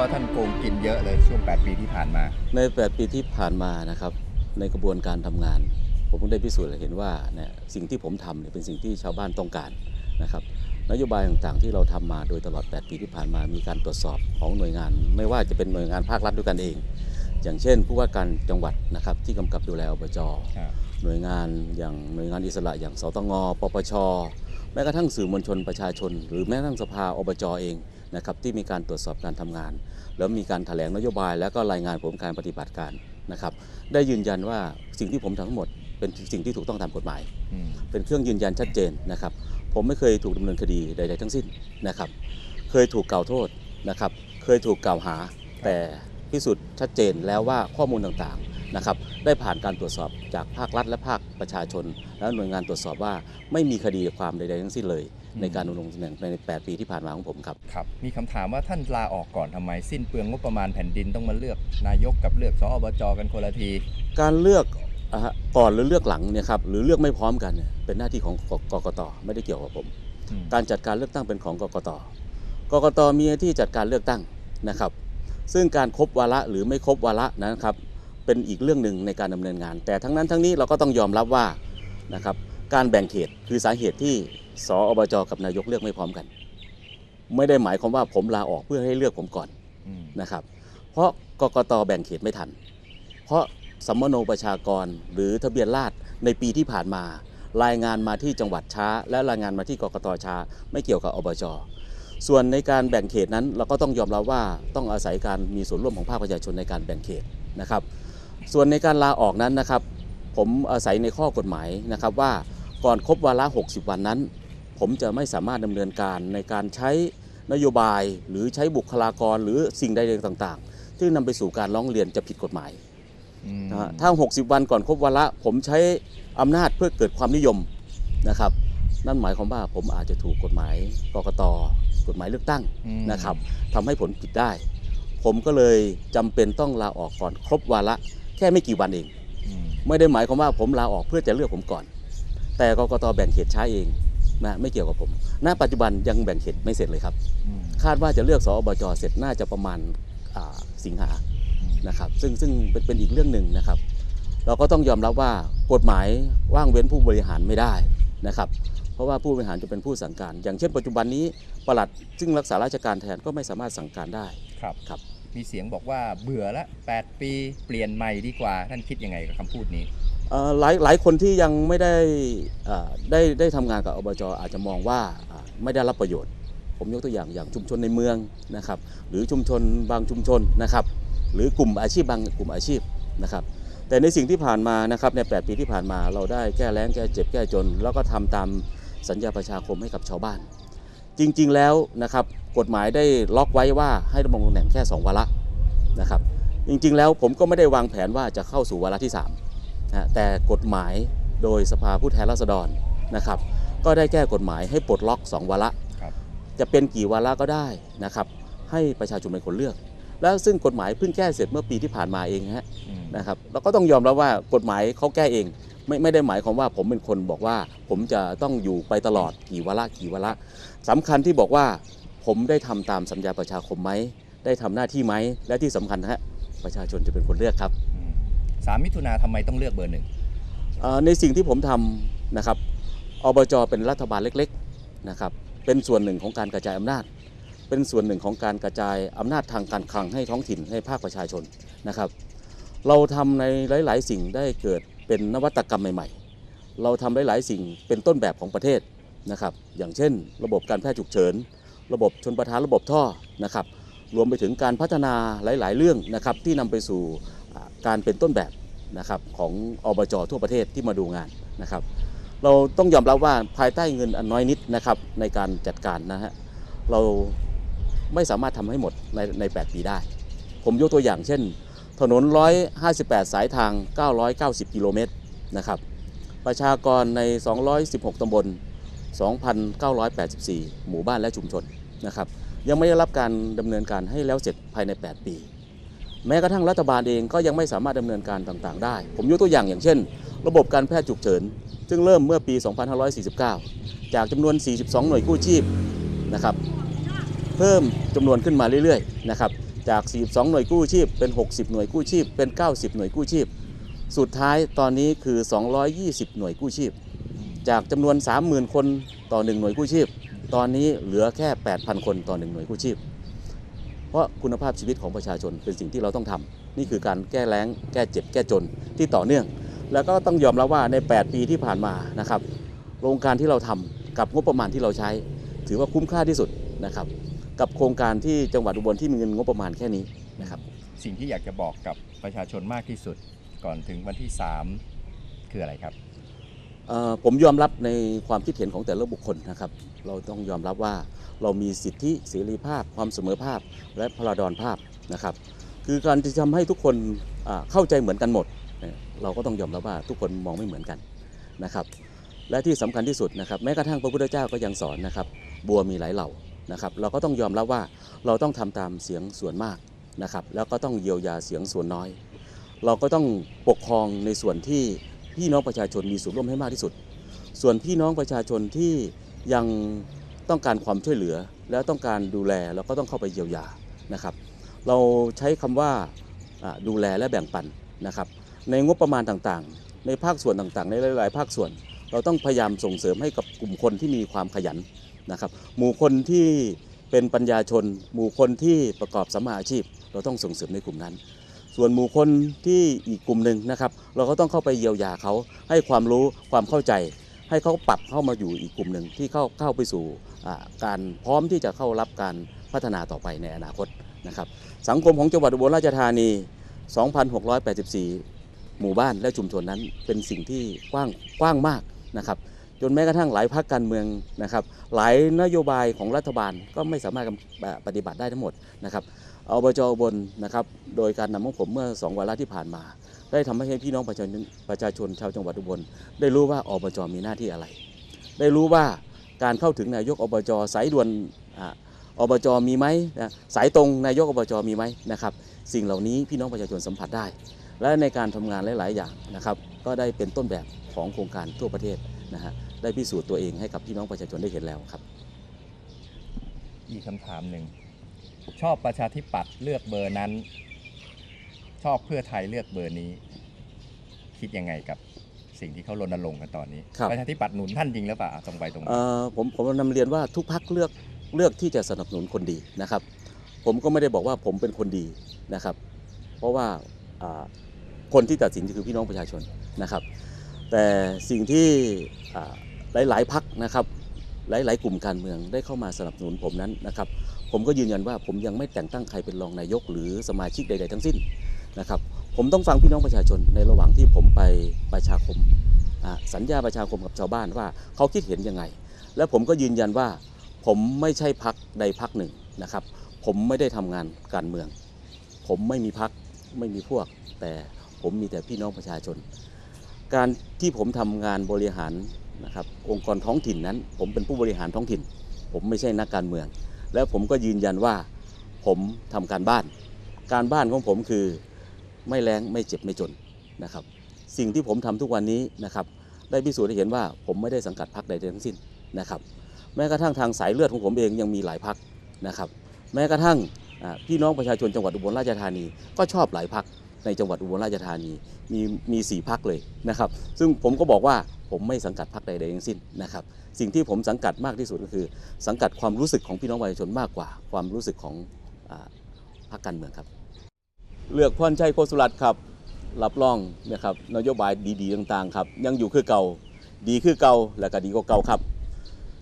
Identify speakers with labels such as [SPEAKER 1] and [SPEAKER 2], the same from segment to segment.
[SPEAKER 1] ว่าท่านโกงกินเยอะเลยช่วง 8 ปีที่ผ่านมา
[SPEAKER 2] ใน 8 ปีที่ผ่านมานะครับในกระบวนการทำงาน ผมเพิ่งได้พิสูจน์เห็นว่าเนี่ยสิ่งที่ผมทำเนี่ยเป็นสิ่งที่ชาวบ้านต้องการนะครับนโยบายต่างๆ ที่เราทำมาโดยตลอด 8 ปีที่ผ่านมามีการตรวจสอบของหน่วยงาน ไม่ว่าจะเป็นหน่วยงานภาครัฐด้วยกันเอง อย่างเช่น ผู้ว่าการจังหวัดนะครับที่กำกับดูแลอบจ
[SPEAKER 1] ครับ
[SPEAKER 2] หน่วยงานอย่างหน่วยงานอิสระอย่างสตงปปชแม้กระทั่งสื่อมวลชนประชาชน หรือแม้กระทั่งสภาอบจเอง นะครับที่มีการตรวจสอบการทำงาน แล้วมีการแถลงนโยบายแล้วก็รายงานผลการปฏิบัติการนะครับได้ยืนยันว่าสิ่งที่ผมทำทั้งหมดเป็นสิ่งที่ถูกต้องตามกฎหมาย
[SPEAKER 1] อืม
[SPEAKER 2] เป็นเครื่องยืนยันชัดเจนนะครับผมไม่เคยถูกดำเนินคดีใด ๆ ทั้งสิ้นนะครับเคยถูกกล่าวโทษนะครับเคยถูกกล่าวหา แต่พิสูจน์ชัดเจนแล้วว่าข้อมูลต่างๆนะครับได้ผ่านการตรวจสอบจากภาครัฐและภาคประชาชน และหน่วยงานตรวจสอบว่าไม่มีคดีความใด ๆ ทั้งสิ้นเลย ในการดำรงตำแหน่งใน 8 ปีที่ผ่านมาของผมครับ
[SPEAKER 1] ครับ มีคำถามว่าท่านลาออกก่อนทำไม สิ้นเปลืองงบประมาณแผ่นดินต้องมาเลือกนายกกับเลือกสอบจกันคนละที
[SPEAKER 2] การเลือกอะฮะก่อนหรือเลือกหลังเนี่ยครับหรือเลือกไม่พร้อมกันเนี่ยเป็นหน้าที่ของกกกตไม่ได้เกี่ยวกับผม
[SPEAKER 1] อืม
[SPEAKER 2] การจัดการเลือกตั้งเป็นของกกตกกตมีหน้าที่จัดการเลือกตั้งนะครับ ซึ่งการครบวาระหรือไม่ครบวาระนะครับ เป็นอีกเรื่องหนึ่งในการดำเนินงาน แต่ทั้งนั้นทั้งนี้เราก็ต้องยอมรับว่านะครับการแบ่งเขตคือสาเหตุที่ สอบจกับนายกเลือกไม่พร้อมกัน ไม่ได้หมายความว่าผมลาออกเพื่อให้เลือกผมก่อน
[SPEAKER 1] อืม
[SPEAKER 2] นะครับ เพราะกกตแบ่งเขตไม่ทัน เพราะสัมมโนประชากรหรือทะเบียนราษฎรในปีที่ผ่านมา รายงานมาที่จังหวัดช้า และรายงานมาที่กกตช้า ไม่เกี่ยวกับอบจส่วนในการแบ่งเขตนั้นเราก็ต้องยอมรับว่าต้องอาศัยการมีส่วนร่วมของภาคประชาชนในการแบ่งเขตนะครับ ส่วนในการลาออกนั้นนะครับ ผมอาศัยในข้อกฎหมายนะครับว่าก่อนครบวาระ 60 วันนั้น ผมจะไม่สามารถดำเนินการในการใช้นโยบายหรือใช้บุคลากรหรือสิ่งใดๆต่างๆ ที่นำไปสู่การร้องเรียนจะผิดกฎหมาย
[SPEAKER 1] อืม
[SPEAKER 2] นะฮะถ้า 60 วันก่อนครบวาระผมใช้อำนาจเพื่อเกิดความนิยมนะครับ นั่นหมายความว่าผมอาจจะถูกกฎหมายกกตกฎหมายเลือกตั้ง
[SPEAKER 1] อืม
[SPEAKER 2] นะครับทำให้ผลผิดได้ ผมก็เลยจำเป็นต้องลาออกก่อนครบวาระแค่ไม่กี่วันเอง
[SPEAKER 1] อืม
[SPEAKER 2] ไม่ได้หมายความว่าผมลาออกเพื่อจะเลือกผมก่อน แต่กกตแบ่งเขตช้าเอง นะไม่เกี่ยวกับผม ณ ปัจจุบันยังแบ่งเขตไม่เสร็จเลยครับ
[SPEAKER 1] อืม
[SPEAKER 2] คาดว่าจะเลือกสอบจเสร็จน่าจะประมาณอ่าสิงหานะครับ ซึ่งซึ่งเป็นเป็นอีกเรื่องหนึ่งนะครับ เราก็ต้องยอมรับว่ากฎหมายว่างเว้นผู้บริหารไม่ได้นะครับ เพราะว่าผู้บริหารจะเป็นผู้สั่งการ อย่างเช่น ปัจจุบันนี้ปลัดซึ่งรักษาราชการแทนก็ไม่สามารถสั่งการได้
[SPEAKER 1] ครับ
[SPEAKER 2] ครับ
[SPEAKER 1] มีเสียงบอกว่าเบื่อละ 8 ปีเปลี่ยนใหม่ดีกว่า ท่านคิดยังไงกับคำพูดนี้
[SPEAKER 2] เอ่อ หลายหลายคนที่ยังไม่ได้ได้ได้ทำงานกับอบจอาจจะมองว่าไม่ได้รับประโยชน์ ผมยกตัวอย่างอย่างชุมชนในเมืองนะครับ หรือชุมชนบางชุมชนนะครับ หรือกลุ่มอาชีพบางกลุ่มอาชีพนะครับ แต่ในสิ่งที่ผ่านมานะครับใน8ปีที่ผ่านมาเราได้แก้แล้งแก้เจ็บแก้จน แล้วก็ทำตามสัญญาประชาคมให้กับชาวบ้าน จริงๆแล้วนะครับกฎหมายได้ล็อกไว้ว่าให้ดำรงตำแหน่งแค่ 2 วาระนะครับ จริงๆแล้วผมก็ไม่ได้วางแผนว่าจะเข้าสู่วาระที่ 3 นะแต่กฎหมายโดยสภาผู้แทนราษฎรนะครับ ก็ได้แก้กฎหมายให้ปลดล็อก2วาระ
[SPEAKER 1] ครับ
[SPEAKER 2] จะเป็นกี่วาระก็ได้นะครับ ให้ประชาชนเป็นคนเลือก แล้วซึ่งกฎหมายเพิ่งแก้เสร็จเมื่อปีที่ผ่านมาเองฮะ
[SPEAKER 1] อืม
[SPEAKER 2] นะครับเราก็ต้องยอมรับว่ากฎหมายเขาแก้เองไม่ไม่ได้หมายความว่าผมเป็นคนบอกว่า ผมจะต้องอยู่ไปตลอดกี่วาระกี่วาระสำคัญที่บอกว่าผมได้ทำตามสัญญาประชาคมไหมได้ทำหน้าที่ไหมและที่สำคัญนะฮะประชาชนจะเป็นคนเลือกครับ
[SPEAKER 1] อืม สามมิถุนาทำไมต้องเลือกเบอร์หนึ่ง
[SPEAKER 2] เอ่อในสิ่งที่ผมทำนะครับอบจเป็นรัฐบาลเล็กๆนะครับเป็นส่วนหนึ่งของการกระจายอำนาจ เป็นส่วนหนึ่งของการกระจายอำนาจทางการคลังให้ท้องถิ่นให้ภาคประชาชนนะครับ เราทำในหลาย ๆ สิ่งได้เกิดเป็นนวัตกรรมใหม่ ๆ เราทำหลาย ๆ สิ่งเป็นต้นแบบของประเทศนะครับอย่างเช่น ระบบการแพทย์ฉุกเฉิน ระบบชนประทานระบบท่อนะครับรวมไปถึงการพัฒนาหลาย ๆ เรื่องนะครับที่นำไปสู่ การเป็นต้นแบบนะครับของอบจทั่วประเทศที่มาดูงานนะครับ เราต้องยอมรับว่าภายใต้เงินอันน้อยนิดนะครับในการจัดการนะฮะเราไม่สามารถทำให้หมดในใน 8 ปีได้ ผมยกตัวอย่างเช่น ถนน 158 สายทาง 990 กิโลเมตรนะครับ ประชากรใน 216 ตำบล 2,984 หมู่บ้านและชุมชนนะครับ ยังไม่ได้รับการดำเนินการให้แล้วเสร็จภายใน 8 ปี แม้กระทั่งรัฐบาลเองก็ยังไม่สามารถดำเนินการต่างๆ ได้ ผมยกตัวอย่างอย่างเช่น ระบบการแพทย์ฉุกเฉิน ซึ่งเริ่มเมื่อปี 2549 จากจำนวน 42 หน่วยกู้ชีพนะครับเพิ่มจำนวนขึ้นมาเรื่อยๆนะครับจาก 42 หน่วยกู้ชีพ เป็น 60 หน่วยกู้ชีพ เป็น 90 หน่วยกู้ชีพ สุดท้ายตอนนี้คือ 220 หน่วยกู้ชีพ จากจำนวน 30,000 คนต่อ 1 หน่วยกู้ชีพ ตอนนี้เหลือแค่ 8,000 คนต่อ 1 หน่วยกู้ชีพ เพราะคุณภาพชีวิตของประชาชนเป็นสิ่งที่เราต้องทำนี่คือการแก้แล้ง แก้เจ็บ แก้จนที่ต่อเนื่อง แล้วก็ต้องยอมรับว่าใน 8 ปีที่ผ่านมานะครับโครงการที่เราทำกับงบประมาณที่เราใช้ ถือว่าคุ้มค่าที่สุดนะครับ กับโครงการที่จังหวัดอุบลที่มีเงินงบประมาณแค่นี้นะครับ
[SPEAKER 1] สิ่งที่อยากจะบอกกับประชาชนมากที่สุดก่อนถึงวันที่ 3 คืออะไรครับ
[SPEAKER 2] เอ่อผมยอมรับในความคิดเห็นของแต่ละบุคคลนะครับ เราต้องยอมรับว่า เรามีสิทธิเสรีภาพ ความเสมอภาพ และพลาดอนภาพนะครับ คือการที่ทำให้ทุกคนเข้าใจเหมือนกันหมดเนี่ยเราก็ต้องยอมรับว่าทุกคนมองไม่เหมือนกันนะครับ และที่สำคัญที่สุดนะครับ แม้กระทั่งพระพุทธเจ้าก็ยังสอนนะครับ บัวมีหลายเหล่านะครับ เราก็ต้องยอมรับว่าเราต้องทำตามเสียงส่วนมากนะครับ แล้วก็ต้องเยียวยาเสียงส่วนน้อย เราก็ต้องปกครองในส่วนที่พี่น้องประชาชนมีส่วนร่วมให้มากที่สุด ส่วนพี่น้องประชาชนที่ยัง ต้องการความช่วยเหลือ แล้วต้องการดูแลเราก็ต้องเข้าไปเยียวยานะครับ เราใช้คำว่าอ่าดูแลและแบ่งปันนะครับ ในงบประมาณต่างๆ ในภาคส่วนต่างๆ ในหลายๆ ภาคส่วน เราต้องพยายามส่งเสริมให้กับกลุ่มคนที่มีความขยันนะครับหมู่คนที่เป็นปัญญาชน หมู่คนที่ประกอบสัมมาอาชีพ เราต้องส่งเสริมในกลุ่มนั้น ส่วนหมู่คนที่อีกกลุ่มหนึ่งนะครับ เราก็ต้องเข้าไปเยียวยาเขาให้ความรู้ความเข้าใจ ให้เขาปรับเข้ามาอยู่อีกกลุ่มหนึ่งที่เข้าเข้าไปสู่การพร้อมที่จะเข้ารับการพัฒนาต่อไปในอนาคตนะครับสังคมของจังหวัดอุบลราชธานี 2,684 หมู่บ้านและชุมชนนั้นเป็นสิ่งที่กว้างกว้างมากนะครับจนแม้กระทั่งหลายภาคการเมืองนะครับ หลายนโยบายของรัฐบาลก็ไม่สามารถปฏิบัติได้ทั้งหมดนะครับอบจอุบลนะครับ โดยการนำของผมเมื่อสองวาระที่ผ่านมา ได้ทำให้พี่น้องประชาชนประชาชนชาวจังหวัดอุบลได้รู้ว่าอบจมีหน้าที่อะไร ได้รู้ว่าการเข้าถึงนายกอบจสายด่วนอบจมีไหมสายตรงนายกอบจมีไหมนะครับ สิ่งเหล่านี้พี่น้องประชาชนสัมผัสได้ และในการทำงานหลาย ๆ อย่างนะครับ ก็ได้เป็นต้นแบบของโครงการทั่วประเทศนะฮะได้พิสูจน์ตัวเองให้กับพี่น้องประชาชนได้เห็นแล้วครับ
[SPEAKER 1] อีกคำถามหนึ่งชอบประชาธิปัตย์เลือกเบอร์นั้น ชอบเพื่อไทยเลือกเบอร์นี้ คิดยังไงกับสิ่งที่เขารณรงค์กันตอนนี้
[SPEAKER 2] ครับ
[SPEAKER 1] ประชาธิปัตย์หนุนท่านจริงหรือเปล่าตรงไปตรงมา
[SPEAKER 2] เอ่อผมผมนำเรียนว่าทุกพักเลือกเลือกที่จะสนับสนุนคนดีนะครับ ผมก็ไม่ได้บอกว่าผมเป็นคนดีนะครับ เพราะว่าอ่าคนที่ตัดสินคือพี่น้องประชาชนนะครับ แต่สิ่งที่อ่าหลายๆพักนะครับ หลายๆ กลุ่มการเมืองได้เข้ามาสนับสนุนผมนั้นนะครับ ผมก็ยืนยันว่าผมยังไม่แต่งตั้งใครเป็นรองนายกหรือสมาชิกใด ๆ ทั้งสิ้น นะครับ ผมต้องฟังพี่น้องประชาชนในระหว่างที่ผมไปประชาคมสัญญาประชาคมกับชาวบ้านว่าเขาคิดเห็นยังไง และผมก็ยืนยันว่าผมไม่ใช่พักใดพักหนึ่งนะครับ ผมไม่ได้ทำงานการเมือง ผมไม่มีพักไม่มีพวก แต่ผมมีแต่พี่น้องประชาชน การที่ผมทำงานบริหารนะครับองค์กรท้องถิ่นนั้น ผมเป็นผู้บริหารท้องถิ่น ผมไม่ใช่นักการเมือง และผมก็ยืนยันว่าผมทำการบ้าน การบ้านของผมคือ ไม่แรงไม่เจ็บไม่จนนะครับ สิ่งที่ผมทำทุกวันนี้นะครับ ได้พิสูจน์ให้เห็นว่าผมไม่ได้สังกัดพรรคใดทั้งสิ้นนะครับ แม้กระทั่งทางสายเลือดของผมเองยังมีหลายพรรคนะครับ แม้กระทั่งพี่น้องประชาชนจังหวัดอุบลราชธานี ก็ชอบหลายพรรคในจังหวัดอุบลราชธานีมีมีสี่พรรคเลยนะครับ ซึ่งผมก็บอกว่าผมไม่สังกัดพรรคใดๆทั้งสิ้นนะครับ สิ่งที่ผมสังกัดมากที่สุดก็คือ สังกัดความรู้สึกของพี่น้องประชาชนมากกว่า ความรู้สึกของอพรรคการเมืองครับ เลือกพรชัยโคสุรัตครับรับรองนะครับนโยบายดีๆต่างๆครับยังอยู่คือเก่าดีคือเก่าและก็ดีกว่าเก่าครับ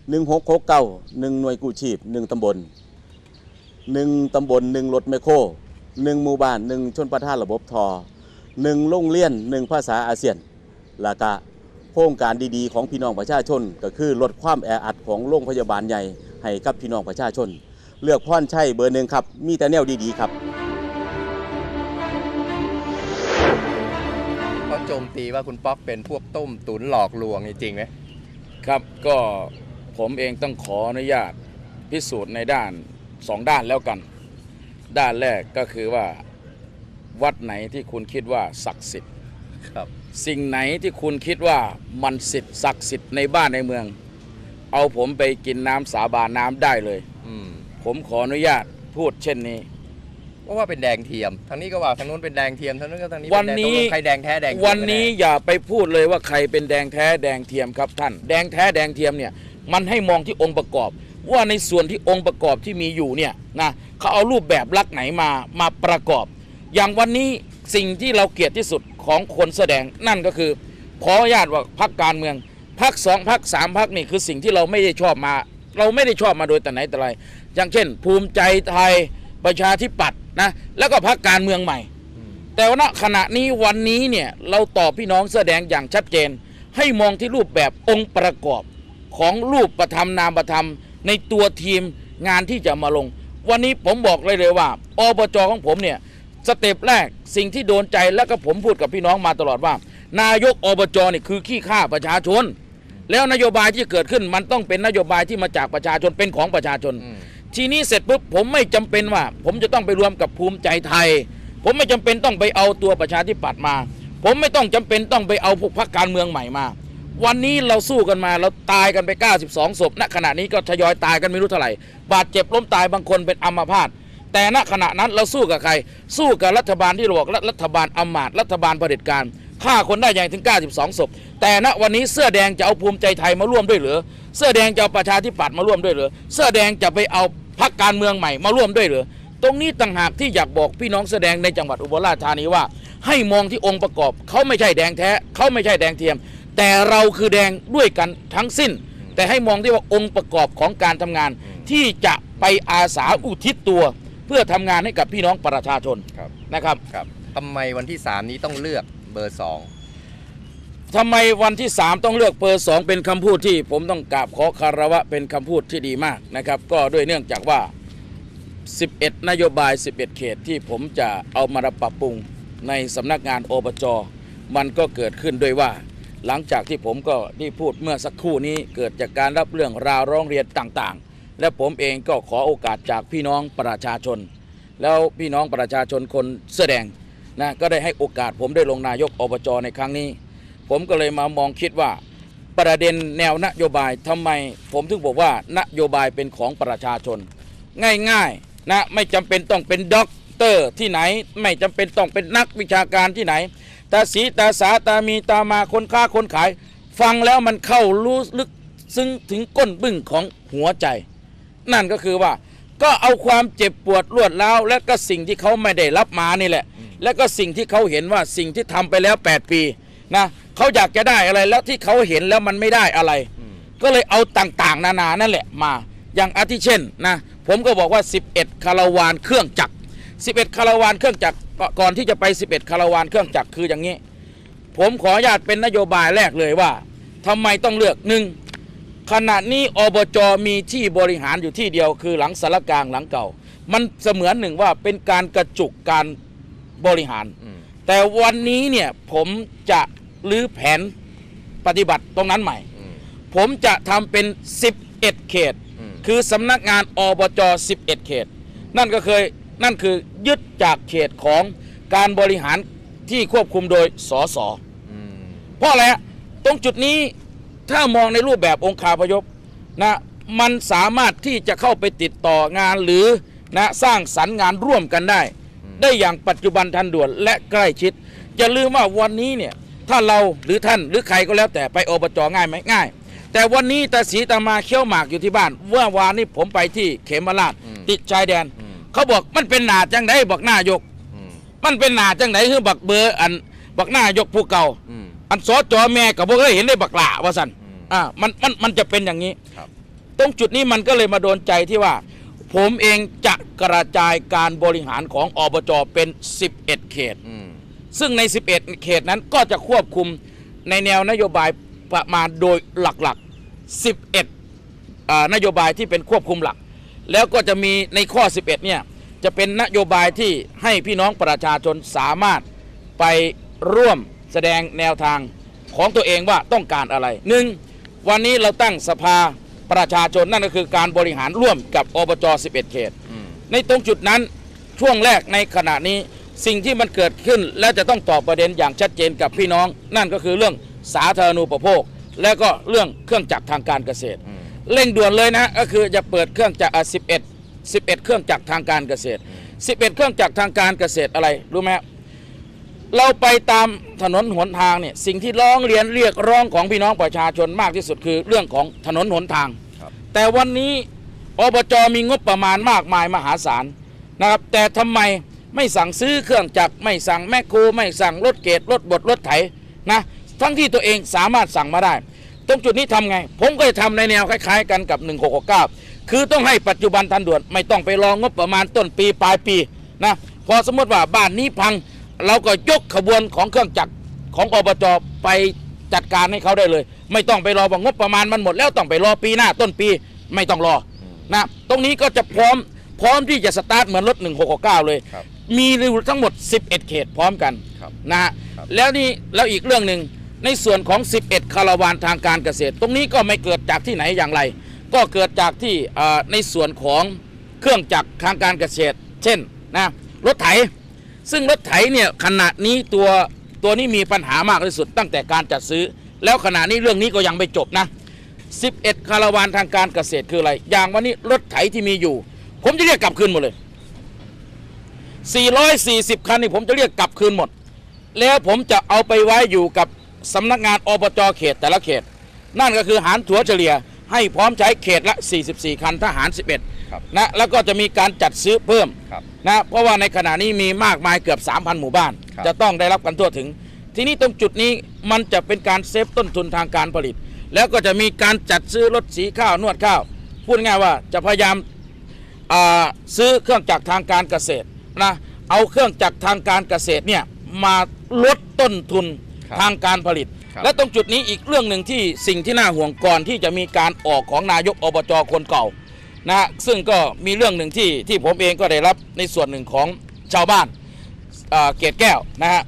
[SPEAKER 2] 1669 1หน่วยกู้ชีพ1ตำบล1ตำบล1รถแมคโคร1หมู่บ้าน1ชนประทานระบบทอ1โรงเรียน1ภาษาอาเซียนแล้วก็โครงการดีๆ ของพี่น้องประชาชน ก็คือลดความแออัดของโรงพยาบาลใหญ่ให้กับพี่น้องประชาชน เลือกพรชัยเบอร์หนึ่งครับ มีแต่แนวดีๆครับ
[SPEAKER 1] โจมตีว่าคุณป๊อกเป็นพวกต้มตุ๋นหลอกลวงนี่จริงไหม
[SPEAKER 3] ครับก็ผมเองต้องขออนุญาตพิสูจน์ในด้านสองด้านแล้วกัน ด้านแรกก็คือว่าวัดไหนที่คุณคิดว่าศักดิ์สิทธิ์
[SPEAKER 1] ครับ
[SPEAKER 3] สิ่งไหนที่คุณคิดว่ามันสิทธิ์ศักดิ์สิทธิ์ในบ้านในเมือง เอาผมไปกินน้ำสาบานน้ำได้เลย
[SPEAKER 1] อืม
[SPEAKER 3] ผมขออนุญาตพูดเช่นนี้
[SPEAKER 1] เพราะว่าเป็นแดงเทียมทางนี้ก็ว่าทางนู้นเป็นแดงเทียมทางนู้นก็ทางนี้
[SPEAKER 3] วัน
[SPEAKER 1] เป็แดง
[SPEAKER 3] นี้
[SPEAKER 1] ตกลงใครแดงแท้แดงเทียม
[SPEAKER 3] วันนี้
[SPEAKER 1] กัแอ
[SPEAKER 3] ย่าไปพูดเลยว่าใครเป็นแดงแท้แดงเทียมครับท่าน แดงแท้แดงเทียมเนี่ยมันให้มองที่องค์ประกอบ ว่าในส่วนที่องค์ประกอบที่มีอยู่เนี่ยนะเขาเอารูปแบบลักษณ์ไหนมามาประกอบ อย่างวันนี้สิ่งที่เราเกลียดที่สุดของคนแสดงนั่นก็คือขออนุญาตว่าพักการเมืองพักสองพักสามพักนี่คือสิ่งที่เราไม่ได้ชอบมา เราไม่ได้ชอบมาโดยแต่ไหนแต่ไรอย่างเช่น ภูมิใจไทย ประชาธิปัตย์นะแล้วก็พักการเมืองใหม่ แต่ว่าณขณะนี้วันนี้เนี่ยเราตอบพี่น้องแสอแดงอย่างชัดเจน ให้มองที่รูปแบบองค์ประกอบของรูปประธรรมนามประธรรม ในตัวทีมงานที่จะมาลง วันนี้ผมบอกเลยเลยว่าอบจของผมเนี่ยสเต็ปแรกสิ่งที่โดนใจแล้วก็ผมพูดกับพี่น้องมาตลอดว่า นายกอบจเนี่ยคือขี้ข้าประชาชน แล้วนโยบายที่เกิดขึ้นมันต้องเป็นนโยบายที่มาจากประชาชนเป็นของประชาชน ทีนี้เสร็จปุ๊บผมไม่จำเป็นว่า ผมจะต้องไปรวมกับภูมิใจไทย ผมไม่จำเป็นต้องไปเอาตัวประชาธิปัตย์มา ผมไม่ต้องจำเป็นต้องไปเอาพวกพรรคการเมืองใหม่มา วันนี้เราสู้กันมาเราตายกันไป 92ศพณขณะนี้ก็ทยอยตายกันไม่รู้เท่าไหร่บาดเจ็บล้มตายบางคนเป็นอัมพาตแต่ณขณะนั้นเราสู้กับใคร สู้กับรัฐบาลที่เราบอกรัฐบาลอำมาตย์รัฐบาลเผด็จการฆ่าคนได้อย่างถึง 92ศพแต่ณวันนี้เสื้อแดงจะเอาภูมิใจไทยมาร่วมด้วยหรือ เสื้อแดงจะเอาประชาธิปัตย์มาร่วมด้วยเหรือเสื้อแดงจะไปเอาพรรคการเมืองใหม่มาร่วมด้วยเหรือตรงนี้ต่างหากที่อยากบอกพี่น้องแสอแดงในจังหวัดอุบลราชธานีว่า ให้มองที่องค์ประกอบเขาไม่ใช่แดงแท้เขาไม่ใช่แดงเทียม แต่เราคือแดงด้วยกันทั้งสิ้น แต่ให้มองที่ว่าองค์ประกอบของการทำงาน ที่จะไปอาสาอุทิศตัว เพื่อทำงานให้กับพี่น้องประชาชน
[SPEAKER 1] ครับ
[SPEAKER 3] นะครับ
[SPEAKER 1] ครับทำไมวันที่ 3 นี้ต้องเลือกเบอร์
[SPEAKER 3] ทำไมวันที่ 3 ต้องเลือกเบอร์สองเป็นคำพูดที่ ผมต้องกราบขอคารวะเป็นคำพูดที่ดีมากนะครับ ก็ด้วยเนื่องจากว่า 11 นโยบาย 11 เขตที่ผมจะเอามาปรับปรุงในสำนักงานอบจมันก็เกิดขึ้นด้วยว่า หลังจากที่ผมก็ได้พูดเมื่อสักครู่นี้เกิดจากการรับเรื่องราวร้องเรียนต่างๆ และผมเองก็ขอโอกาสจากพี่น้องประชาชน แล้วพี่น้องประชาชนคนเสื้อแดงนะก็ได้ให้โอกาสผมได้ลงนายกอบจในครั้งนี้ ผมก็เลยมามองคิดว่า ประเด็นแนวนโยบายทำไม ผมถึงบอกว่านโยบายเป็นของประชาชน ง่ายๆนะไม่จำเป็นต้องเป็นด็อกเตอร์ที่ไหน ไม่จำเป็นต้องเป็นนักวิชาการที่ไหนตาสีตาสาตามีตามาคนค้าคนขาย ฟังแล้วมันเข้ารู้ลึกซึ้งถึงก้นบึ้งของหัวใจ นั่นก็คือว่าก็เอาความเจ็บปวดรวดร้าวและก็สิ่งที่เขาไม่ได้รับมานี่แหละ และก็สิ่งที่เขาเห็นว่าสิ่งที่ทำไปแล้ว 8 ปีนะ เขาอยากจะได้อะไรแล้วที่เขาเห็นแล้วมันไม่ได้อะไร
[SPEAKER 1] 2
[SPEAKER 3] ก็เลยเอาต่างๆ นานานั่นแหละมา อย่างอาทิเช่นนะผมก็บอกว่า 11 คาราวานเครื่องจักร 11 คาราวานเครื่องจักรก่ก่อนที่จะไป 11 คาราวานเครื่องจักรคืออย่างนี้ ผมขออนุญาตเป็นนโยบายแรกเลยว่าทำไมต้องเลือกหนึ่งขณะนี้อบจมีที่บริหารอยู่ที่เดียวคือหลังสารกลางหลังเก่า มันเสมือนหนึ่งว่าเป็นการกระจุกการบริหาร
[SPEAKER 1] อืม
[SPEAKER 3] แต่วันนี้เนี่ยผมจะ รื้อแผนปฏิบัติตรงนั้นใหม่
[SPEAKER 1] อืม
[SPEAKER 3] ผมจะทำเป็น 11 เขต
[SPEAKER 1] อืม
[SPEAKER 3] คือสำนักงานอบจ 11 เขต นั่นก็เคยนั่นคือยึดจากเขตของการบริหารที่ควบคุมโดยสส
[SPEAKER 1] อืม
[SPEAKER 3] เพราะอะไรฮะตรงจุดนี้ถ้ามองในรูปแบบองคาพยพนะมันสามารถที่จะเข้าไปติดต่องานหรือนะสร้างสรรค์งานร่วมกันได้ ได้อย่างปัจจุบันทันด่วนและใกล้ชิดอย่าลืมว่าวันนี้เนี่ย ถ้าเราหรือท่านหรือใครก็แล้วแต่ไปอบจง่ายไหมง่าย แต่วันนี้ตาสีตามาเคี้ยวหมากอยู่ที่บ้านเมื่อวานนี้ผมไปที่เขมราช
[SPEAKER 1] อืม
[SPEAKER 3] ติดชายแดน
[SPEAKER 1] อืม
[SPEAKER 3] เขาบอกมันเป็นหนาจังไดบอกหน้ายก
[SPEAKER 1] อืม
[SPEAKER 3] มันเป็นหนาจังไดคือบักเบอร์อันบักหน้ายกผู้เก่า
[SPEAKER 1] อืม
[SPEAKER 3] อันสอจอแม่กับพวกเคยเห็นได้บักหลาว่าสัน
[SPEAKER 1] อืม
[SPEAKER 3] อ่ามันมันมันจะเป็นอย่างนี้
[SPEAKER 1] ครับ
[SPEAKER 3] ตรงจุดนี้มันก็เลยมาโดนใจที่ว่า ผมเองจะกระจายการบริหารของอบจเป็น 11 เขต
[SPEAKER 1] อืม
[SPEAKER 3] ซึ่งใน 11 เขตนั้นก็จะควบคุมในแนวนโยบายประมาณโดยหลักๆ 11อ่านโยบายที่เป็นควบคุมหลัก แล้วก็จะมีในข้อ 11 เนี่ยจะเป็นนโยบายที่ให้พี่น้องประชาชนสามารถไปร่วมแสดงแนวทางของตัวเองว่าต้องการอะไรหนึ่งวันนี้เราตั้งสภาประชาชนนั่นก็คือการบริหารร่วมกับอบจ 11 เขต
[SPEAKER 1] อืม
[SPEAKER 3] ในตรงจุดนั้นช่วงแรกในขณะนี้ สิ่งที่มันเกิดขึ้นและจะต้องตอบประเด็นอย่างชัดเจนกับพี่น้อง นั่นก็คือเรื่องสาธารณูปโภค และก็เรื่องเครื่องจักรทางการเกษตร
[SPEAKER 1] อืม
[SPEAKER 3] เร่งด่วนเลยนะก็คือจะเปิดเครื่องจักรอะ11 11 เครื่องจักรทางการเกษตร 11 เครื่องจักรทางการเกษตรอะไรรู้ไหมครับเราไปตามถนนหนทางเนี่ยสิ่งที่ร้องเรียนเรียกร้องของพี่น้องประชาชนมากที่สุดคือเรื่องของถนนหนทาง
[SPEAKER 1] ครับ
[SPEAKER 3] แต่วันนี้อบจมีงบประมาณมากมายมหาศาลนะครับแต่ทำไม ไม่สั่งซื้อเครื่องจักรไม่สั่งแมคโครไม่สั่งรถเกตรถบดรถไถนะทั้งที่ตัวเองสามารถสั่งมาได้ ตรงจุดนี้ทำไง ผมก็จะทำในแนวคล้ายๆ กันกับ 1669 คือต้องให้ปัจจุบันทันด่วนไม่ต้องไปรองงบประมาณต้นปีปลายปีนะพอสมมติว่าบ้านนี้พัง เราก็ยกขบวนของเครื่องจักรของอบจไปจัดการให้เขาได้เลย ไม่ต้องไปรอว่างบประมาณมันหมด แล้วต้องไปรอปีหน้าต้นปีไม่ต้องรอนะตรงนี้ก็จะพร้อมพร้อมที่จะสตาร์ทเหมือนรถ 1669 เลย มีอยู่ทั้งหมด 11 เขตพร้อมกัน
[SPEAKER 1] ครับ
[SPEAKER 3] นะฮะ
[SPEAKER 1] ครับ
[SPEAKER 3] แล้วนี่แล้วอีกเรื่องหนึ่งในส่วนของ 11 คาราวานทางการเกษตร ตรงนี้ก็ไม่เกิดจากที่ไหนอย่างไร ก็เกิดจากที่เอ่อในส่วนของเครื่องจักรทางการเกษตร เช่นนะรถไถ ซึ่งรถไถเนี่ยขณะนี้ตัวตัวนี้มีปัญหามากที่สุดตั้งแต่การจัดซื้อ แล้วขณะนี้เรื่องนี้ก็ยังไม่จบนะ 11 คาราวานทางการเกษตรคืออะไร อย่างวันนี้รถไถที่มีอยู่ ผมจะเรียกกลับคืนหมดเลย 440 คันนี่ผมจะเรียกกลับคืนหมด แล้วผมจะเอาไปไว้อยู่กับสำนักงานอบจเขตแต่ละเขต นั่นก็คือหารถัวเฉลี่ยให้พร้อมใช้เขตละ 44 คันทหาร
[SPEAKER 1] ครับ
[SPEAKER 3] 11 นะ แล้วก็จะมีการจัดซื้อเพิ่ม
[SPEAKER 1] ครับ
[SPEAKER 3] นะ เพราะว่าในขณะนี้มีมากมายเกือบ 3,000 หมู่บ้าน
[SPEAKER 1] ครับ
[SPEAKER 3] จะต้องได้รับกันทั่วถึง ทีนี้ตรงจุดนี้มันจะเป็นการเซฟต้นทุนทางการผลิต แล้วก็จะมีการจัดซื้อรถสีข้าวนวดข้าว พูดง่ายๆว่าจะพยายามอ่าซื้อเครื่องจักรทางการเกษตร นะเอาเครื่องจักรทางการเกษตรเนี่ยมาลดต้นทุน
[SPEAKER 1] ครับ
[SPEAKER 3] ทางการผลิต
[SPEAKER 1] ครับ
[SPEAKER 3] และตรงจุดนี้อีกเรื่องหนึ่งที่สิ่งที่น่าห่วงก่อนที่จะมีการออกของนายกอบจคนเก่านะฮะซึ่งก็มีเรื่องหนึ่งที่ที่ผมเองก็ได้รับในส่วนหนึ่งของชาวบ้านอ่าเกตแก้วนะฮะ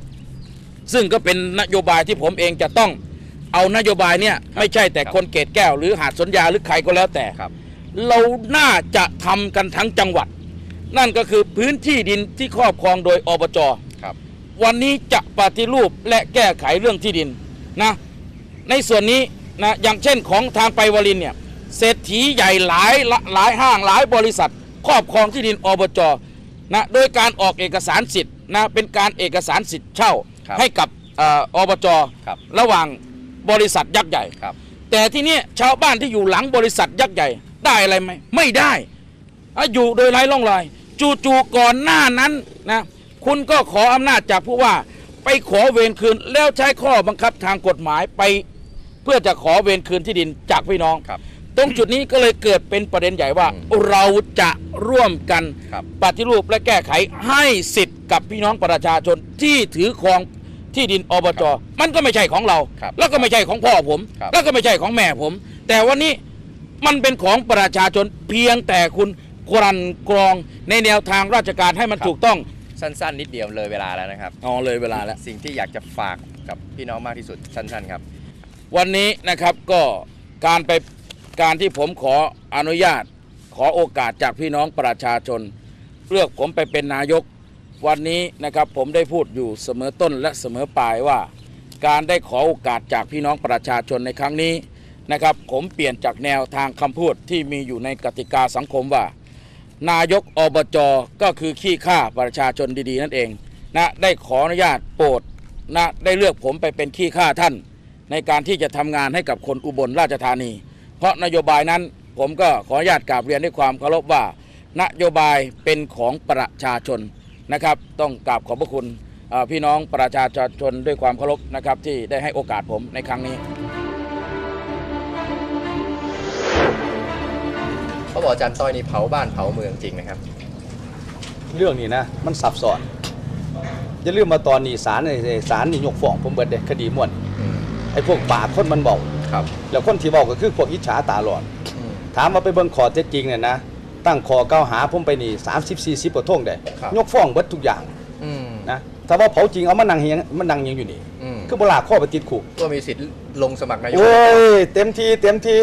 [SPEAKER 3] ซึ่งก็เป็นนโยบายที่ผมเองจะต้องเอานโยบายเนี่ยไม่ใช่แต่คนเกตแก้ว หรือหาดสนยาหรือใครก็แล้วแต่
[SPEAKER 1] ครับ
[SPEAKER 3] เราน่าจะทำกันทั้งจังหวัด นั่นก็คือพื้นที่ดินที่ครอบครองโดยอบจ
[SPEAKER 1] ครับ
[SPEAKER 3] วันนี้จะปฏิรูปและแก้ไขเรื่องที่ดินนะในส่วนนี้นะอย่างเช่นของทางไปวลินเนี่ยเศรษฐีใหญ่หลายหลายห้างหลายบริษัท ครอบครองที่ดินอบจนะโดยการออกเอกสารสิทธิ์นะเป็นการเอกสารสิทธิ์เช่า
[SPEAKER 1] ครับ
[SPEAKER 3] ให้กับเอออบจ
[SPEAKER 1] ครับ
[SPEAKER 3] ระหว่างบริษัทยักษ์ใหญ่
[SPEAKER 1] ครับ
[SPEAKER 3] แต่ที่นี้ชาวบ้านที่อยู่หลังบริษัทยักษ์ใหญ่ได้อะไรไหมไม่ได้อะอยู่โดยไร้ร่องรอย จู่ๆก่อนหน้านั้นนะคุณก็ขออำนาจจากผู้ว่า ไปขอเวรคืนแล้วใช้ข้อบังคับทางกฎหมายไป เพื่อจะขอเวรคืนที่ดินจากพี่น้อง
[SPEAKER 1] ครับ
[SPEAKER 3] ตรงจุดนี้ก็เลยเกิดเป็นประเด็นใหญ่ว่า
[SPEAKER 1] อืม
[SPEAKER 3] เราจะร่วมกัน
[SPEAKER 1] ครับ
[SPEAKER 3] ปฏิรูปและแก้ไขให้สิทธิ์กับพี่น้องประชาชนที่ถือครองที่ดินอบจมันก็ไม่ใช่ของเรา
[SPEAKER 1] ครับ
[SPEAKER 3] แล้วก็ไม่ใช่ของพ่อผม
[SPEAKER 1] ครับ
[SPEAKER 3] แล้วก็ไม่ใช่ของแม่ผม แต่วันนี้มันเป็นของประชาชนเพียงแต่คุณ กรันกรองในแนวทางราชการให้มันถูกต้อง
[SPEAKER 1] สั้น ๆ นิดเดียวเลยเวลาแล้วนะครับ
[SPEAKER 3] อ๋อเลยเวลาแล้ว
[SPEAKER 1] สิ่งที่อยากจะฝากกับพี่น้องมากที่สุดสั้นๆครับ
[SPEAKER 3] วันนี้นะครับก็การไปการที่ผมขออนุญาต ขอโอกาสจากพี่น้องประชาชน เลือกผมไปเป็นนายก วันนี้นะครับผมได้พูดอยู่เสมอต้นและเสมอปลายว่า การได้ขอโอกาสจากพี่น้องประชาชนในครั้งนี้นะครับ ผมเปลี่ยนจากแนวทางคำพูดที่มีอยู่ในกติกาสังคมว่า นายกอบจก็คือขี้ข้าประชาชนดีๆ นั่นเองนะได้ขออนุญาตโปรดนะได้เลือกผมไปเป็นขี้ข้าท่าน ในการที่จะทำงานให้กับคนอุบลราชธานี เพราะนโยบายนั้นผมก็ขออนุญาตกราบเรียนด้วยความเคารพว่า นโยบายเป็นของประชาชนนะครับ ต้องกราบขอบพระคุณพี่น้องประชาชนด้วยความเคารพนะครับที่ได้ให้โอกาสผมในครั้งนี้
[SPEAKER 1] เขาบอกอาจารย์ต้อยนี่เผาบ้านเผาเมืองจริงไหมครับ
[SPEAKER 4] เรื่องนี้นะ มันซับซ้อนอย่าลืมมาตอนนี้ศาลไอ้ศาลนี่ยกฟ้องผมเบิดเด้คดีม่วน
[SPEAKER 1] อืม
[SPEAKER 4] ไอ้พวกปากคนมันเบา
[SPEAKER 1] ครับ
[SPEAKER 4] แล้วคนที่เบาก็คือพวกอิจฉาตาหลอน
[SPEAKER 1] อืม
[SPEAKER 4] ถามมาไปเบิ่งข้อเท็จจริงเนี่ยนะตั้งข้อกล่าวหาผมไปนี่30 40กว่าท่งได้
[SPEAKER 1] ครับ
[SPEAKER 4] ยกฟ้องเบิดทุกอย่าง
[SPEAKER 1] อืม
[SPEAKER 4] นะถ้าว่าเผาจริงเอามานั่งเฮียงมันนั่งยังอยู่นี่
[SPEAKER 1] อืม
[SPEAKER 4] คือบ่ลากข้อไปติดคุก
[SPEAKER 1] ก็มีสิทธิ์ลงสมัครนายก
[SPEAKER 4] โอ้ยเต็มทีเต็มที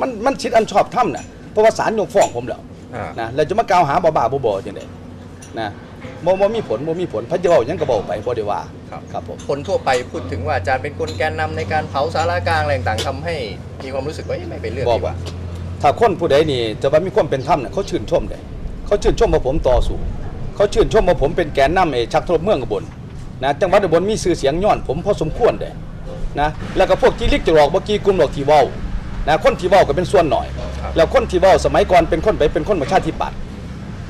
[SPEAKER 4] มันมันชิดอันชอบทํน่ะเพ ราะว่าศาลยกฟ้องผมแล้ว
[SPEAKER 1] อ่า
[SPEAKER 4] นะแล้วจะมากล่าวหาบ้าๆบอๆจังได๋นะบ่บ่มีผลบ่มีผลพระเจ้าหยังก็บอกไปบ่ได้ว่า
[SPEAKER 1] ครับ
[SPEAKER 4] ครับผม
[SPEAKER 1] คนทั่วไปพูดถึงว่าอาจารย์เป็นคนแกนนำในการเผาสารากลางอะไรต่างๆทำให้มีความรู้สึกว่าเอ๊ะไม่เป็นเรื่อง
[SPEAKER 4] บอก
[SPEAKER 1] ดีก
[SPEAKER 4] ว่า ถ้าคนผู้ใดนี่จะว่ามีความเป็นธรรมเนี่ยเขาชื่นชมเลยเขาชื่นชมว่าผมต่อสู้เขาชื่นชมว่าผมเป็นแกนนำไอ้ชักทรบเมืองอุบลนะจังหวัดอุบลมีชื่อเสียงย้อนผมพอสมควรเด้นะแล้วก็พวกจีลิกจะหลอกเมื่อกี้กลุ่มหลอกที่เว้า นะคนที่เว้าก็เป็นส่วนหน่อย แล้วคนที่เว้าสมัยก่อนเป็นคนไปเป็นคนประชาธิปัตย์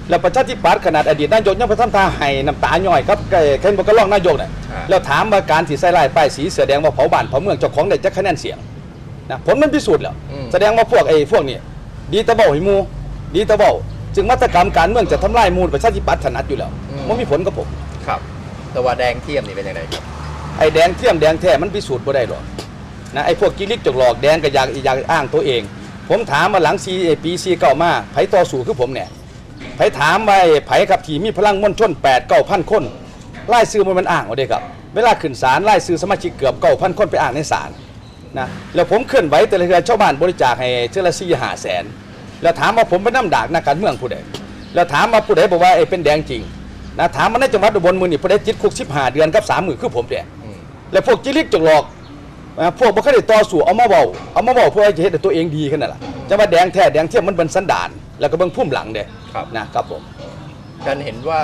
[SPEAKER 4] แล้วประชาธิปัตย์ขนาดอดีตนายกยังไปทำท่าให้น้ำตาย่อยครับไอ้เคนบอกก็ร้องนายกน่ะ
[SPEAKER 1] อ่า
[SPEAKER 4] แล้วถามว่าการที่ใส่ลายป้ายสีเสือแดงว่าเผาบ้านเผาเมืองเจ้าของได้จักคะแนนเสียงนะผลมันพิสูจน์แล้ว
[SPEAKER 1] อืม
[SPEAKER 4] แสดงว่าพวกไอ้พวกนี้ดีแตะเบ้าให้หมูดีแตะเบ้าจึงมาตรกรรมการเมืองจะทำลายมูลประชาธิปัตย์ถนัดอยู่แล้วมันมีผลกับผม
[SPEAKER 1] ครับแต่ว่าแดงเทียมนี่เป็นยังไงครับ
[SPEAKER 4] ไอ้แดงเทียมแดงแท้มันพิสูจน์บ่ได้หรอก นะไอ้พวกกิริกจกหลอกแดงก็อยากอยากอ้างตัวเอง ผมถามมาหลังซีปีซีเก้ามาไผต่อสู้คือผมเนี่ยไผถามว่าไอ้ไผกับทีมีพลังมวลชน8 9 0 0 0คนไล่ซื้อมันมันอ้างเอาเด้ครับ เวลาขึ้นศาลไล่ซื้อสมาชิกเกือบ9,000คนไปอ้างในศาลนะแล้วผมเคลื่อนไหวแต่ละเดือนชาวบ้านบริจาคให้เทื่อละ4 5แสนแล้วถามว่าผมเป็นน้ำดากนักการเมืองผู้ใดแล้วถามว่าผู้ใดบอกว่าไอ้เป็นแดงจริงนะถามมาในจังหวัดอุบลมือนี่ผู้ใดติดคุก15เดือนกับ3มือคือผมเนี่ย
[SPEAKER 1] อืม
[SPEAKER 4] แล้วพวกจิลิกจกหลอกอ่า พวกบ่เคยได้ต่อสู้เอามาเว้าเอามาเว้าเพื่อให้จะเฮ็ดให้ตัวเองดีขึ้นนั่นล่ะจะว่าแดงแท้แดงเทียมมันเป็นสันดาน แล้วก็เบิ่งพุ่มหลังเด้
[SPEAKER 1] ครับ
[SPEAKER 4] นะครับผม
[SPEAKER 1] อาจารย์เห็นว่า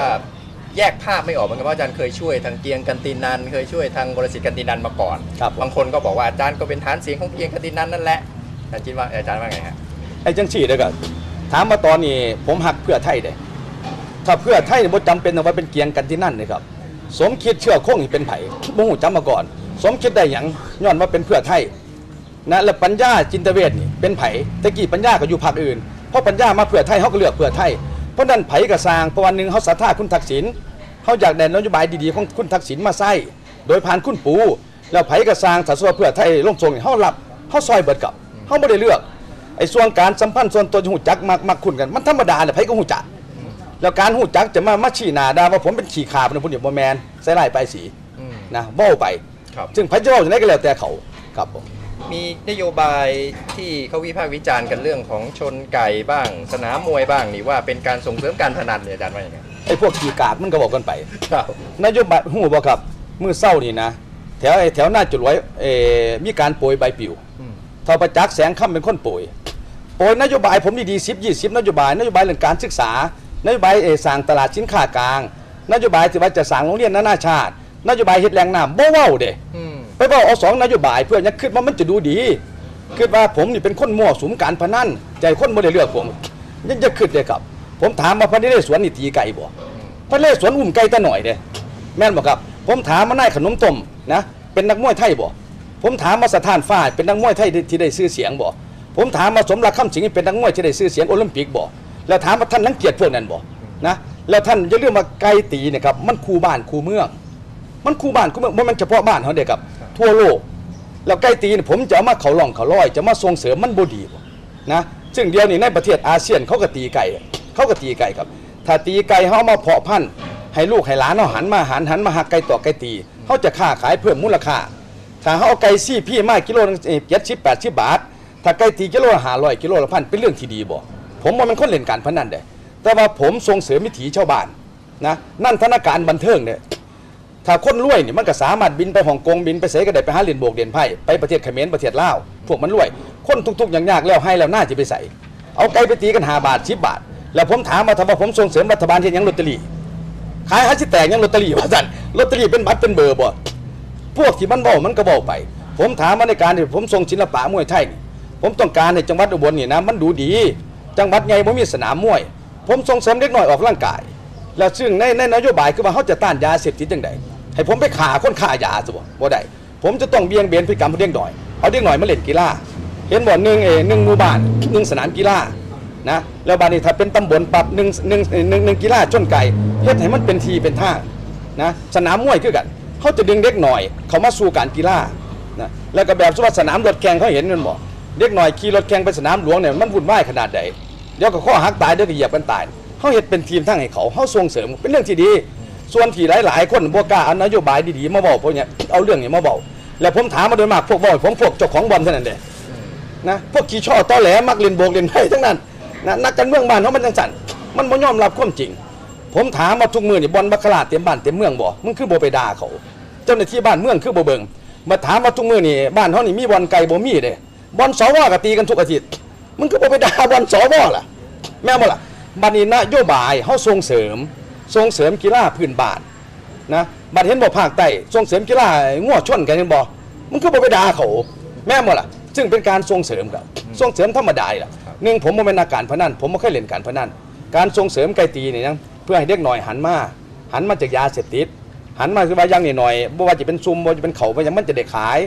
[SPEAKER 1] แยกภาพไม่ออกเหมือนกันว่าอาจารย์เคยช่วยทางเกียงกันตินันเคยช่วยทางบริษัทกันตินันมาก่อน
[SPEAKER 4] ครับผม
[SPEAKER 1] บางคนก็บอกว่าอาจารย์ก็เป็นฐานเสียงของเกียงกันตินันนั่นแหละอาจารย์คิดว่าอาจารย์ว่าไงฮะ
[SPEAKER 4] ไอ้จังซี่เด้อก็ถามมาตอนนี้ผมหักเพื่อไทยเด้ถ้าเพื่อไทยนี่บ่จำเป็นต้องว่าเป็นเกียงกันที่นั่นเลยครับ สมคิดเชื่อคงนี่เป็นไผบ่ฮู้จำมาก่อน สมคิดได้หยังย้อนว่าเป็นเพื่อไทยนะแล้วปัญญาจินตเวชนี่เป็นไผตะกี้ปัญญาก็อยู่ภาคอื่นเพราะปัญญามาเพื่อไทยเขาก็เลือกเพื่อไทยเพราะนั้นไผก็สร้างเพราะวันหนึงเขาศรัทธาคุณทักษิณเขาอยากได้นโยบายดีๆของคุณทักษิณมาใส่โดยผ่านคุณปูแล้วไผก็สร้างสัดส่วนเพื่อไทยลงทรงนี่เขารับเขาซอยเบิดกับเขาไม่ได้เลือกไอ้ส่วนการสัมพันธ์ส่วนตัวจะหูจักมักมักคุณกันมันธรรมดาแหละไผก็หูจักแล้วการหูจักจะมามาชี้หน้าด่าว่าผมเป็นขี่ขาเป็นผู้เดียวบ่แมนใส่ลายไปายสี
[SPEAKER 1] อืม
[SPEAKER 4] นะเว้าไป
[SPEAKER 1] ครับ
[SPEAKER 4] ซึ่งพระเจ้าจะได้ก็แล้วแต่เขาครับผม
[SPEAKER 1] มีนโยบายที่เขาวิพากษ์วิจารณ์กันเรื่องของชนไก่บ้าง สนามมวยบ้างนี่ว่าเป็นการส่งเสริมการพนันเนี่ยอาจารย์ว่าอย่างไง
[SPEAKER 4] ไอ้พวกขี่กากมันก็บอกกันไป
[SPEAKER 1] ครับ
[SPEAKER 4] นโยบายหูบ่ครับมือเศร้านี่นะแถวไอ้แถวหน้าจุดไว้เออมีการโปรยใบปลิว
[SPEAKER 1] อืม
[SPEAKER 4] ทอประจักษ์แสงค่ำเป็นคนโปรยโปรยนโยบายผมดีๆ10 20นโยบายนโยบายเรื่องการศึกษานโยบายเออสร้างตลาดสินค้ากลาง นโยบายที่ว่าจะสร้างโรงเรียนนานาชาติ นโยบายเฮ็ดแหล่งน้ำบ่เว้าเด้
[SPEAKER 1] อืม
[SPEAKER 4] ไปบอกเอาสองนโยบายเพื่อยังคิดว่ามันจะดูดีคิดว่าผมนี่เป็นคนมั่วสุมการพนันใจคนบ่ได้เลือกผมยังจะคิดเลยครับ ผมถามมาพระนเรศวรนี่ตีไก่บ่พระนเรศวรอุ้มไก่ตะหน่อยเด้แม่นบ่ครับ ผมถามมานายขนมต้มนะ เป็นนักมวยไทยบ่ผมถามมาสถานฟ้าเป็นนักมวยไทยที่ที่ได้ชื่อเสียงบ่ผมถามมาสมรักคำสิงห์เป็นนักมวยที่ได้ชื่อเสียงโอลิมปิกบ่แล้วถามว่าท่านรังเกียจพวกนั้นบ่นะแล้วท่านอย่าลืมว่าไก่ตีเนี่ยครับมันคู่บ้านคู่เมือง มันคู่บ้านคู่เมืองมันเฉพาะบ้านเขาเด็กครับ ทั่วโลก แล้วไก่ตีนี่ผมจะเอามาเขาล่องเขาลอย จะมาส่งเสริมมันบ่ดีบ่นะซึ่งเดียวนี้ในประเทศอาเซียนเขาก็ตีไก่เขาก็ตีไก่ครับ ถ้าตีไก่เขาเอามาเพาะพันธุ์ให้ลูกให้หลานเขาหันมาหันหันมาหักไก่ต่อไก่ตีเขาจะค้าขายเพิ่มมูลค่าถ้าเขาเอาไก่ซี่พี่มากิโลนึงเจ็ดสิบแปดสิบบาท ถ้าไก่ตีกิโลละห้าร้อยกิโลละพันเป็นเรื่องที่ดีบ่ผมว่ามันคนเล่นการพนันเด้แต่ว่าผมส่งเสริมวิถีชาวบ้านนะนั่นธนาการบันเทิงเนี่ย ถ้าคนรวยนี่มันก็สามารถบินไปฮ่องกงบินไปเสก็ได้ไปหาเหรียญโบกเหรียญไพ่ไปประเทศเขมรประเทศลาวพวกมันรวย คนทุกๆอย่างยากแล้วให้แล้วน่าจะไปใส่เอาไก่ไปตีกันหาบาทสิบบาท แล้วผมถามมาถ้าว่าผมส่งเสริมรัฐบาลที่ยังลอตเตอรี่ขายหาสิแตกยังลอตเตอรี่ว่าสั่นลอตเตอรี่เป็นบัตรเป็นเบอร์บ่พวกที่มันบ้ามันก็บ้าไป ผมถามมาในการที่ผมส่งศิลปะมวยไทยนี่ผมต้องการในจังหวัดอุบลนี่นะมันดูดี จังหวัดใหญ่บ่มีสนามมวย ผมส่งเสริมเด็กน้อยออกร่างกาย แล้วซึ่งในในนโยบายคือว่าเขาจะต้านยาเสพติดจังได ให้ผมไปฆ่าคนฆ่ายาสิบ่บ่ได้ผมจะต้องเบี่ยงเบนพฤติกรรมของเด็กน้อยเอาเด็กน้อยมาเล่นกีฬาเห็นบ่หนึ่งเอหนึ่งหมู่บ้านหนึ่งสนามกีฬานะแล้วบ้านนี้ถ้าเป็นตำบลปรับหนึ่งหนึ่งหนึ่งหนึ่งกีฬาชนไก่เฮ็ดให้มันเป็นทีเป็นท่านะสนามมวยคือกันเขาจะดึงเด็กหน่อย เขามาสู่การกีฬานะแล้วก็แบบสมมุติว่าสนามรถแข่งเขาเห็นมันบ่เด็กหน่อยขี่รถแข่งไปสนามหลวงเนี่ยมันวุ่นวายขนาดใดเดี๋ยวก็ข้อหักตายเดี๋ยวก็เหยียบกันตายเขาเฮ็ดเป็นทีมทั้งให้เขาเขาส่งเสริมเป็นเรื่องที่ดี ส่วนที่หลายๆ คนบ่กล้าเอานโยบายดีๆมาบอกพวกเนี้ยเอาเรื่องนี้มาบอกแล้วผมถามมาโดยมากพวกบ่อยผมพวกเจ้าของบอลเท่านั้นเด้นะพวกขี้ช่อต้อแหลมักเล่นโบกเล่นไพ่ทั้งนั้นนะนักการเมืองบ้านเขามันจังสันมันบ่ยอมรับความจริง ผมถามมาทุกมือนี่บอลบัคลาเต็มบ้านเต็มเมืองบ่มึงคือบ่ไปด่าเขา เจ้าหน้าที่บ้านเมืองคือบ่เบิงมาถามมาทุกมือนี่บ้านเขานี่มีบอลไก่บ่มีเด้บอลสวกตีกันทุกอาทิตย์มึงคือบ่ไปด่าบอลสวล่ะ แม่บ่ล่ะบัดนี้นโยบายเฮาส่งเสริม ส่งเสริมกีฬาพื้นบ้านนะบัดเห็นบ่ภาคใต้ส่งเสริมกีฬางัวชนกันเห็นบ่มันก็บ่ไปด่าเขาแม่นบ่ล่ะ ซึ่งเป็นการส่งเสริมครับส่งเสริมธรรมดานี่ล่ะหนึ่งผมบ่เป็นนักการพนันผมบ่เคยเล่นการพนันการส่งเสริมไก่ตีนี่นะเพื่อให้เด็กหน่อยหันมาหันมาจากยาเสพติดหันมาคือว่าอยังนี่หน่อยบ่ว่าจะเป็นซุมบ่ว่าจะเป็นเขาบ่ว่าจะมันจะได้ขาย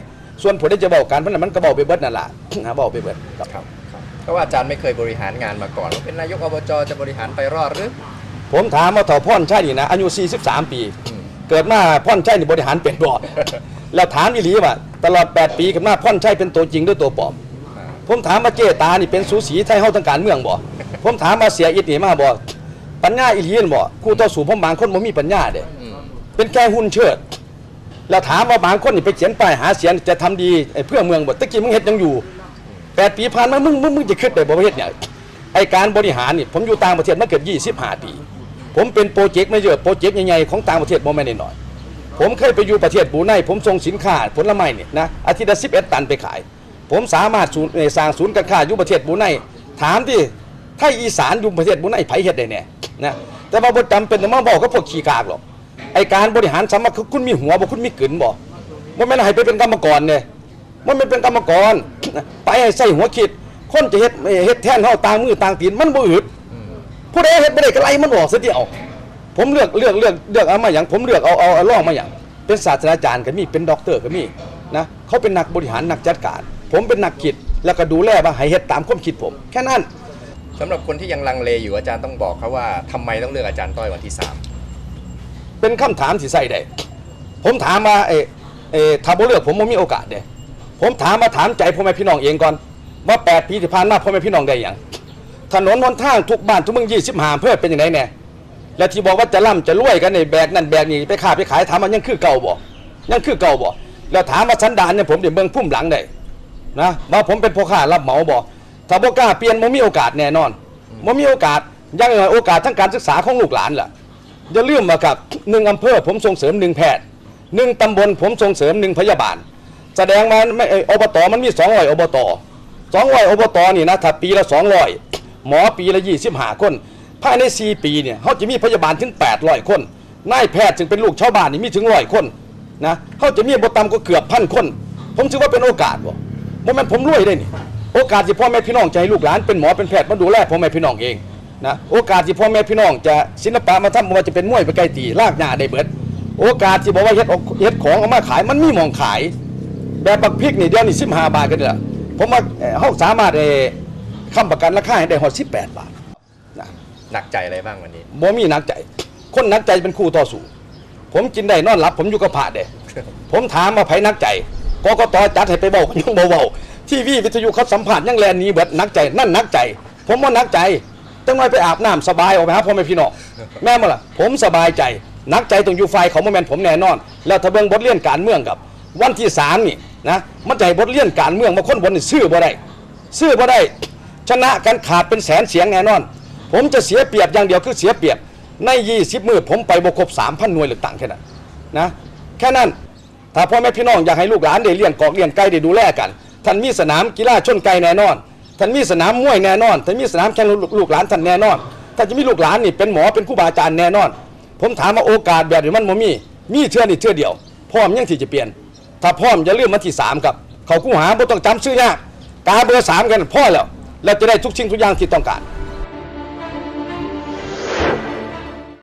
[SPEAKER 4] ส่วนผลที่จะบอกการพนันมันก็บอกไปเบิดนั่นล่ะนะบอกไปเบิดครับ
[SPEAKER 1] ครับครับเพราะว่าอาจารย์ไม่เคยบริหารงานมาก่อนว่าเป็นนายกอบจจะบริหารไปรอดหรือ
[SPEAKER 4] ผมถามว่าต่อพ่อนใช่นี่นะอายุ 43 ปี
[SPEAKER 1] อืม
[SPEAKER 4] เกิดมาพ่อนใช่นี่บริหารเป็นบ่แล้วถามอีหลีว่า ตลอด 8 ปีกับมาพ่อนใช่เป็นตัวจริงด้วยตัวปลอม
[SPEAKER 1] อ่า
[SPEAKER 4] ผมถามว่าเจตานี่เป็นสูสีไทยเฮาทางการเมืองบ่ผมถามว่าเสียอิดนี่มาบ่ปัญญาอีหลีนั่นบ่คู่ต่อสู้ผมบางคนบ่มีปัญญาเด้
[SPEAKER 1] อืม
[SPEAKER 4] เป็นแค่หุ่นเชิดแล้วถามว่าบางคนนี่ไปเขียนป้ายหาเสียงจะทำดีไอ้เพื่อเมืองบ่ตะกี้มึงเฮ็ดยังอยู่แปดปีผ่านมามึงมึงมึงจะคิดได้บ่ว่าเฮ็ดเนี่ยไอ้การบริหารนี่ผมอยู่ต่างประเทศมาเกือบ25ปี ผมเป็นโปรเจกต์ไม่เยอะโปรเจกต์ใหญ่ๆของต่างประเทศบ่แม่นน้อยผมเคยไปอยู่ประเทศบูไนผมส่งสินค้าผลไม้เนี่ยนะอาทิตย์ละ11ตันไปขาย ผมสามารถศูสร้างศูนย์การค้าอยู่ประเทศบูไนถามที่ไทยอีสานอยู่ประเทศบูไนไผเฮ็ดได้แน่นะแต่ว่าบ่จำเป็นต้องมาบอกกับพวกขี้กากหรอกไอการบริหารสามัคคือคุณมีหัวบ่คุณมีกลืนบ่บ่แม่นให้ไปเป็นกรรมกรเนี่ยมันไม่เป็นกรรมกรไปให้ใส่หัวคิดคนจะเฮ็ดเอ่อเฮ็ดแทนเฮาต่างมือต่างตีนมันบ่อึด ผู้ใดเฮ็ดบ่ได้ก็ไล่มันออกซะเดียวผมเลือกเลือกเลือกเลือกเอามาอย่างผมเลือกเอาเอาเอาล่องมาอย่างเป็นศาสตราจารย์ก็มีเป็นด็อกเตอร์ก็มีนะเขาเป็นนักบริหารนักจัดการ ผมเป็นนักคิดแล้วก็ดูแลว่าให้เฮ็ดตามความคิดผม แค่นั้น
[SPEAKER 1] สำหรับคนที่ยังลังเลอยู่อาจารย์ต้องบอกเขาว่าทำไมต้องเลือกอาจารย์ต้อยวันที่สาม
[SPEAKER 4] เป็นคำถามที่ใส่ได้ผมถามมาเออเออถ้าบ่เลือกผมบ่มีโอกาสเด้ผมถามมาถามใจพ่อแม่พี่น้องเองก่อนว่า8ปีที่ผ่านมาพ่อแม่พี่น้องได้หยัง ถนนหนทางทุกบ้านทุกเมือง25อำเภอเป็นยังไงแน่และที่บอกว่าจะร่ำจะรวยกันในแบกนั่นแบกนี่ไปค้าไปขายถามมันยังคือเก่าบ่ยังคือเก่าบ่แล้วถามว่าสันดานเนี่ยผมเดี๋ยวเบิ่งพุ่มหลังได้นะว่าผมเป็นพ่อค้ารับเหมาบ่ถ้าบ่กล้าเปลี่ยนบ่มีโอกาสแน่นอนบ่มีโอกาสอยังน้อยโอกาสทั้งการศึกษาของลูกหลานล่ะอย่าลืมว่ากับหนึ่งอำเภอผมส่งเสริมหนึ่งแพทย์หนึ่งตำบลผมส่งเสริมหนึ่งพยาบาล แสดงมาไม่เอ่ออบตมันมีสองร้อยอบตสองร้อยอบตนี่นะถ้าปีละสองร้อย หมอปีละยี่สิบห้าคน ภายในสี่ปีเนี่ยเขาจะมีพยาบาลถึงแปดร้อยคน นายแพทย์จึงเป็นลูกชาวบ้านนี่มีถึงร้อยคนนะเขาจะมีบทต่ำก็เกือบพันคน ผมถือว่าเป็นโอกาสบ่บ่แม่นผมรวยได้นี่โอกาสที่พ่อแม่พี่น้องจะให้ลูกหลานเป็นหมอเป็นแพทย์มาดูแลพ่อแม่พี่น้องเองนะโอกาสที่พ่อแม่พี่น้องจะศิลปะมาทำบ่ว่าจะเป็นมวยไปไกลตีลากหญ้าได้เบิด โอกาสที่บอกว่าเฮ็ดเอาเฮ็ดของเอามาขายมันมีมองขาย แบบบักพริกนี่เดียวนี้15บาทกันเด้อผมว่าเอ่อเฮาสามารถเออ ค้ำประกันราคาให้ได้ฮอด18บาทนะ
[SPEAKER 1] หนักใจอะไรบ้างวันนี้
[SPEAKER 4] บ่มีหนักใจ คนหนักใจเป็นคู่ต่อสู้ผมกินได้นอนหลับ ผมอยู่กับพระเด้ผมถามมาไผนักใจกกตจัดให้ไปเบาก็ยังบ่เบาทีวีวิทยุเขาสัมผัสยังแลนหนี้เบิดนักใจนั่นนักใจ ผมว่านักใจจังไว้ไปอาบน้ำสบายออกไปหาพ่อแม่พี่น้องแม่นบ่ล่ะ ผมสบายใจ นักใจต้องอยู่ไฟเขาบ่แม่นผมแน่นอน แล้วถ้าเบิ่งบทเรียนการเมืองกับ วันที่สามนี่นะมันจะให้บทเรียนการเมืองมาคนบนนี่ซื้อบ่ได้ซื้อบ่ได้ ชนะกันขาดเป็นแสนเสียงแน่นอน ผมจะเสียเปรียบอย่างเดียวคือเสียเปรียบ ใน 20 มือผมไปบ่ครบ3,000หน่วยเลือตั้งแค่นั้นนะแค่นั้นถ้าพ่อแม่พี่น้องอยากให้ลูกหลานได้เลี้ยงกอกเลี้ยงไก่ได้ดูแลกันท่านมีสนามกีฬาชนไก่แน่นอนท่านมีสนามมวยแน่นอนท่านมีสนามแข่งลูกหลานท่านแน่นอนถ้าจะมีลูกหลานนี่เป็นหมอเป็นครูบาอาจารย์แน่นอน ผมถามว่าโอกาสแบบนี้มันบ่มี มีเชื่อนี่เชื่อเดียวพร้อมยังที่จะเปลี่ยน ถ้าพร้อมอย่าลืมวันที่สามครับเขากู้หาบ่ต้องจำชื่อยากกาเบอร์สามกันพ่อแล้ว และจะได้ทุกชิ้นทุกอย่างที่ต้องการ